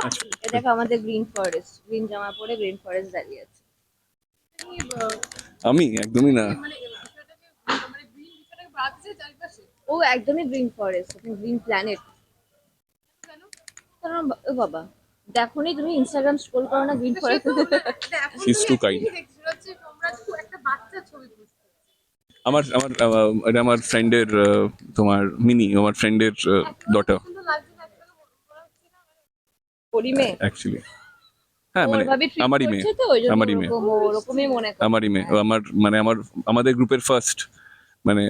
আচ্ছা। এ দেখো আমাদের গ্রিন ফরেস্ট গ্রিন জামা পরে গ্রিন ফরেস্ট দাঁড়িয়ে আছে। আমি? একদমই না। মানে মানে ও একদমই গ্রিন ফরেস্ট গ্রিন প্ল্যানেট কারণ ও বাবা দেখোনি তুমি ইনস্টাগ্রাম স্ক্রোল করো না গ্রিন ফরেস্ট বাচ্চার ছবি বুঝতে আমার আমার এটা আমার ফ্রেন্ডের তোমার মিনি আমার ফ্রেন্ডের ডটার সুন্দর লাগছে না একটু মনে হচ্ছে না মানে করি মেয়ে অ্যাকচুয়ালি হ্যাঁ মানে আমারই মেয়ে আমারই মেয়ে। ওরকমই মনে আমারই মেয়ে। ও আমার মানে আমার আমাদের গ্রুপের ফার্স্ট মানে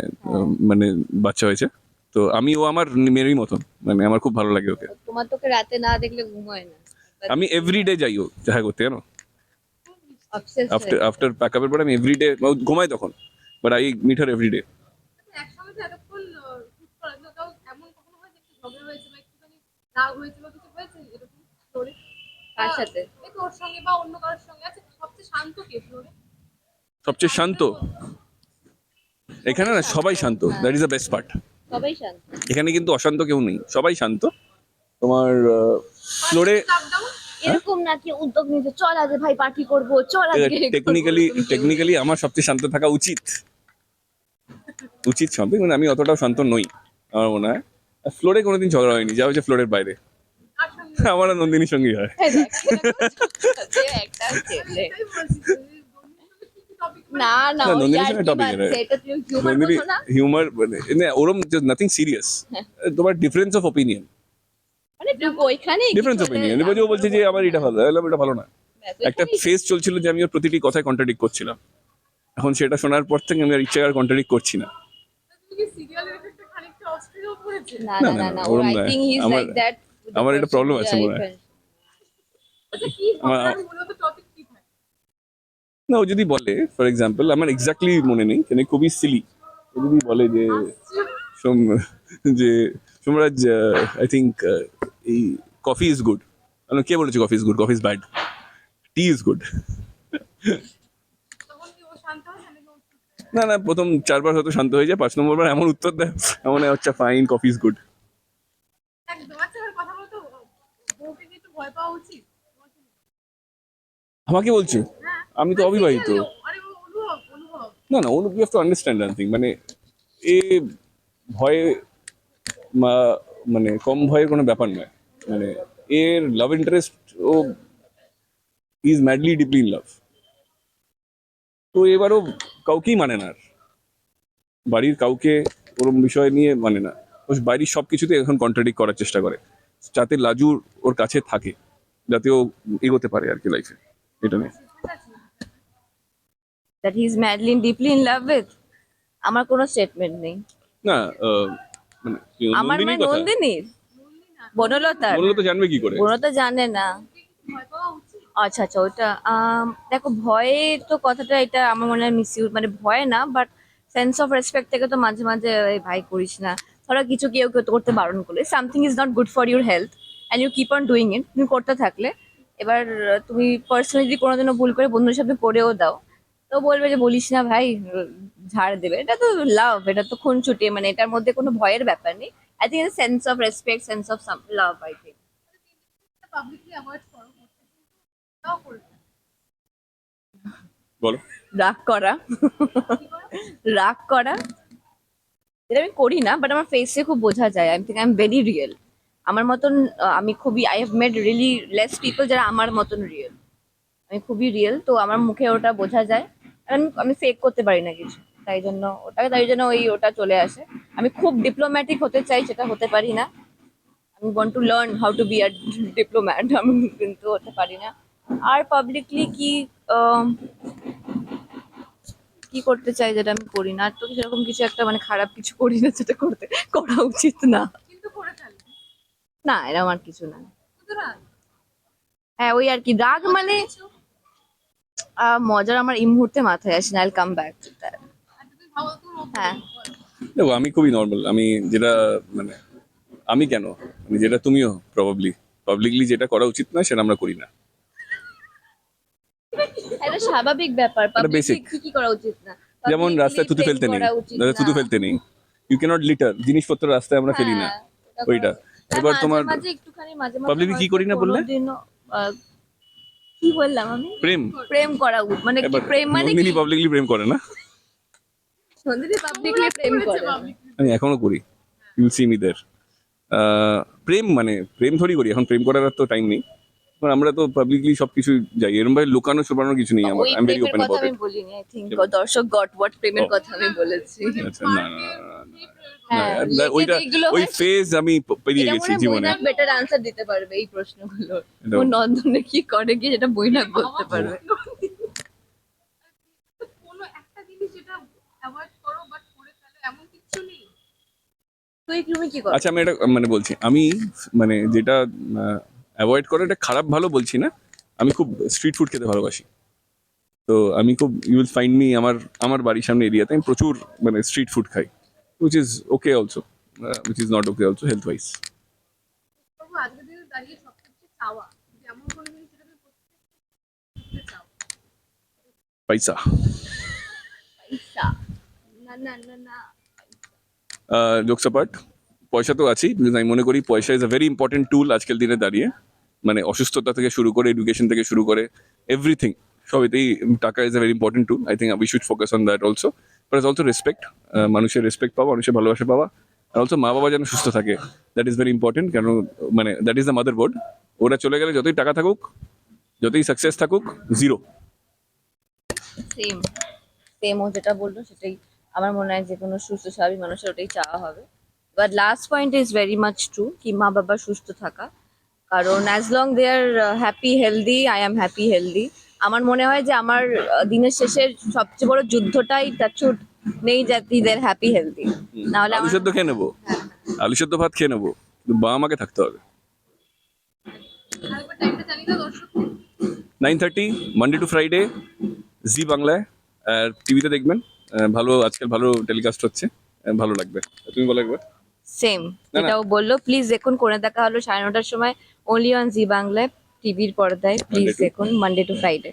মানে বাচ্চা হয়েছে। তো আমি ও আমার মেয়েরই মতন। মানে আমার খুব ভালো লাগে ওকে। তোমার তোকে রাতে না দেখলে ঘুম হয় না। আমি এভরিডে যাই ও দেখা করতে জানো? আফটার আফটার প্যাক আপের পরে আমি এভরিডে ঘুমাই তখন। But I meet her everyday একসঙ্গে এতক্ষণ এমন কখনো হয় যে ঝগড়া হয়েছে বা একটুখানি রাগ কিছু কার সাথে ওর সঙ্গে বা অন্য কারোর সঙ্গে আছে সবচেয়ে শান্ত কে ফ্লোরে সবচেয়ে শান্ত? এখানে না সবাই শান্ত। That is the best part সবাই শান্ত। এখানে কিন্তু অশান্ত কেউ নেই। সবাই শান্ত। তোমার ফ্লোরে এরকম না কি উদ্যোগ নিতে চল আজ ভাই পার্টি করব চল আজকে টেকনিক্যালি টেকনিক্যালি আমার সবচেয়ে শান্ত থাকা উচিত। উচিত শান্ত মানে আমি অতটাও শান্ত নই আমার মনে হয়। ফ্লোরে কোনোদিন ঝগড়া হয়নি যা হচ্ছে ফ্লোরের বাইরে। আমার নন্দিনীর হয়। একটা ছেলে এটাই বলছি যে টপিক না না না, নন্দিনীর সঙ্গে হিউমার নন্দিনী হিউমার মানে ওরম নাথিং সিরিয়াস তোমার ডিফারেন্স অফ মানে ডিফারেন্স অপিনিয়ন এবার ও বলছে যে আমার এটা ভালো এলাম এটা ভালো না। একটা ফেস চলছিল যে আমি ওর প্রতিটি কথায় কন্ট্রাডিক্ট করছিলাম। এখন সেটা শোনার পর থেকে আমি আর ইচ্ছে আর কন্ট্রাডিক্ট করছি না। না না, ওরম আই না। থিংক হি ইজ আমার- লাইক দ্যাট আমার এটা প্রবলেম আছে মনে হয়। আচ্ছা কি আমার- ঝগড়ার মূলত টপিক কি থাকে? না ও যদি বলে ফর এক্সাম্পল আমার এক্স্যাক্টলি মনে নেই কেন খুবই সিলি ও যদি বলে যে সোম যে সোমরাজ আই থিঙ্ক এই কফি ইজ গুড কে বলেছে coffee is good coffee is bad tea is good না না প্রথম চারবার হয়তো শান্ত হয়ে যায় পাঁচ নম্বর বার এমন উত্তর দেয় এমন আচ্ছা ফাইন কফি ইজ গুড একদম আচ্ছা এবার কথা বলতো বউকে কি একটু ভয় পাওয়া উচিত? আমাকে বলছো? হ্যাঁ। আমি তো অবিবাহিত। অনুভব অনুভব। না না Anu you have to understand thing মানে এ ভয়ে মানে কম ভয়ের কোনো ব্যাপার নয়। মানে এর love interest O is madly deeply in love তো এবারও কাউকেই মানে না আর। বাড়ির কাউকে ওরম বিষয় নিয়ে মানে না। বাড়ির সব কিছুতে এখন কন্ট্রাডিক্ট করার চেষ্টা করে। যাতে লাজুর ওর কাছে থাকে যাতে ও এগোতে পারে আর কি লাইফে এটা নিয়ে। That he is madly deeply in love with আমার কোনো স্টেটমেন্ট নেই। না মানে আমার মানে? নন্দিনীর? বনলতার। বলল তো জানবে কি করে? বনলতা জানে না। আচ্ছা আচ্ছা ওটা দেখো ভয়ে তো কথাটা এটা আমার মনে হয় মিস মানে ভয় না বাট সেন্স অফ রেসপেক্ট থেকে তো মাঝে মাঝে ভাই করিস না। ধরো কিছু কেউ কেউ করতে বারণ করলে। Something is not good for your health and you keep on doing it তুমি করতে থাকলে। এবার তুমি পার্সোনালি যদি কোনোদিনও ভুল করে বন্ধুর সাথে করেও দাও। তো বলবে যে বলিস না ভাই ঝাড় দেবে। এটা তো লাভ এটা তো খুনছুটি মানে এটার মধ্যে কোনো ভয়ের ব্যাপার নেই। I think sense of respect sense of love I think বলো। রাগ করা। রাগ করা। এটা আমি করি না বাট আমার ফেসে খুব বোঝা যায়। I think I am very real আমার মতন আমি খুবই I have made really less people যারা আমার মতন রিয়েল আমি খুবই রিয়েল তো আমার মুখে ওটা বোঝা যায়। আমি আমি ফেক করতে পারি না কিছু। তাই জন্য ওটা, তাই জন্য ওই ওটা চলে আসে। আমি খুব ডিপ্লোম্যাটিক হতে চাই, সেটা হতে পারি না। আমি want to learn how to be a diplomat আমি কিন্তু হতে পারি না। আর পাবলিকলি কি কি করতে চাই যেটা আমি করি না। আর তো সেরকম কিছু একটা মানে খারাপ কিছু করি না যেটা করতে করা উচিত না। কিন্তু করে ফেলে। না এরকম আর কিছু না। হ্যাঁ ওই আর কি রাগ মানে আহ, মজার আমার এই মুহূর্তে মাথায় আসে না আইল কাম ব্যাক হ্যাঁ। দেখো আমি খুবই নর্মাল আমি যেটা মানে আমি কেন? মানে যেটা তুমিও প্রবাবলি পাবলিকলি যেটা করা উচিত না সেটা আমরা করি না। এটা স্বাভাবিক ব্যাপার পাবলিক কি কি করা উচিত না? যেমন রাস্তায় থুতু ফেলতে নেই। রাস্তায় থুতু ফেলতে নেই। ইউ ক্যানট লিটার জিনিসপত্র রাস্তায় আমরা ফেলি না। হ্যাঁ, ওইটা। এবার তোমার মাঝে একটুখানি মাঝে মাঝে Publicly কি করি না বললে? কি বললাম আমি? প্রেম। প্রেম করা। মানে কি প্রেম মানে কি? পাবলিকলি প্রেম করে না? নন্দিনী পাবলিকলি প্রেম করে। আমি এখনও করি। ইউল সি মি দের প্রেম মানে প্রেম থরি করি। এখন প্রেম করার তো টাইম নেই। আমরা তো পাবলিকলি সবকিছু যাই। এরকম ভাবে লুকানো ছুপানোর কিছু নেই আমার। আই এম ভেরি ওপেন কথা অ্যাবাউট আমি বলিনি আই থিংক দর্শক গট হোয়াট প্রেমের কথা আমি বলেছি। আচ্ছা না না, না। হ্যাঁ, ওইটা ওই ফেজ আমি পেরিয়ে গেছি মনে জীবনে। বেটার আনসার দিতে পারবে এই প্রশ্নগুলো। এটা- ও নন্দনে কি করে কি যেটা বৈনাক বলতে পারবে। কোনো একটা জিনিস যেটা অ্যাভয়েড করো বাট করে ফেলো এমন কিছু নেই। তুই কি করো? আচ্ছা আমি এটা মানে বলছি আমি মানে যেটা অ্যাভয়েড করা এটা খারাপ ভালো বলছি না। আমি খুব স্ট্রিট ফুড খেতে ভালোবাসি। তো আমি খুব ইউ উইল ফাইন্ড মি আমার আমার বাড়ির সামনে এরিয়াতে আমি প্রচুর মানে স্ট্রিট ফুড খাই which is okay also which is not okay also health wise পয়সা পয়সা তো আছেই আমি মনে করি পয়সা is a very important tool আজকের দিনে দাঁড়িয়ে। মানে অসুস্থতা থেকে শুরু করে এডুকেশন থেকে শুরু করে এভরিথিং সবেতেই টাকা is a very important tool I think we should focus on that also but is also respect মানুষের রেসপেক্ট পাওয়া, মানুষের ভালোবাসা পাওয়া আর অলসো মা বাবা যেন সুস্থ থাকে দ্যাট ইজ ভেরি ইম্পর্টেন্ট কেন মানে that is the motherboard ওরা চলে গেলে যতই টাকা থাকুক, যতই সাকসেস থাকুক জিরো সেম সেম ও যেটা বলল, সেটাই আমার মনে হয় যে কোনো সুস্থ, স্বাভাবিক মানুষের ওটাই চাওয়া হবে। But last point is very much true কি মা বাবা সুস্থ থাকা। কারণ as long they are happy healthy I am happy healthy আমার মনে হয় যে আমার দিনের শেষের সবচেয়ে বড় যুদ্ধটাই টাচুট নেই জাতি দের হ্যাপি হেলদি নাহলে আলু আমার সেদ্ধ খেয়ে নেব। আলু সেদ্ধ ভাত খেয়ে নেব। কিন্তু বাবা মাকে থাকতে হবে। Nine thirty Monday to Friday Zee বাংলায়। আর টিভিতে দেখবেন। ভালো আজকাল ভালো টেলিকাস্ট হচ্ছে। ভালো লাগবে। তুমি বলো একবার। সেম এটাও যেটাও বলল প্লিজ দেখুন করে দেখা হলো সাড়ে নটার সময় অনলি অন জি বাংলায় টিভির পর্দায়। প্লিজ দেখুন মানডে টু ফ্রাইডে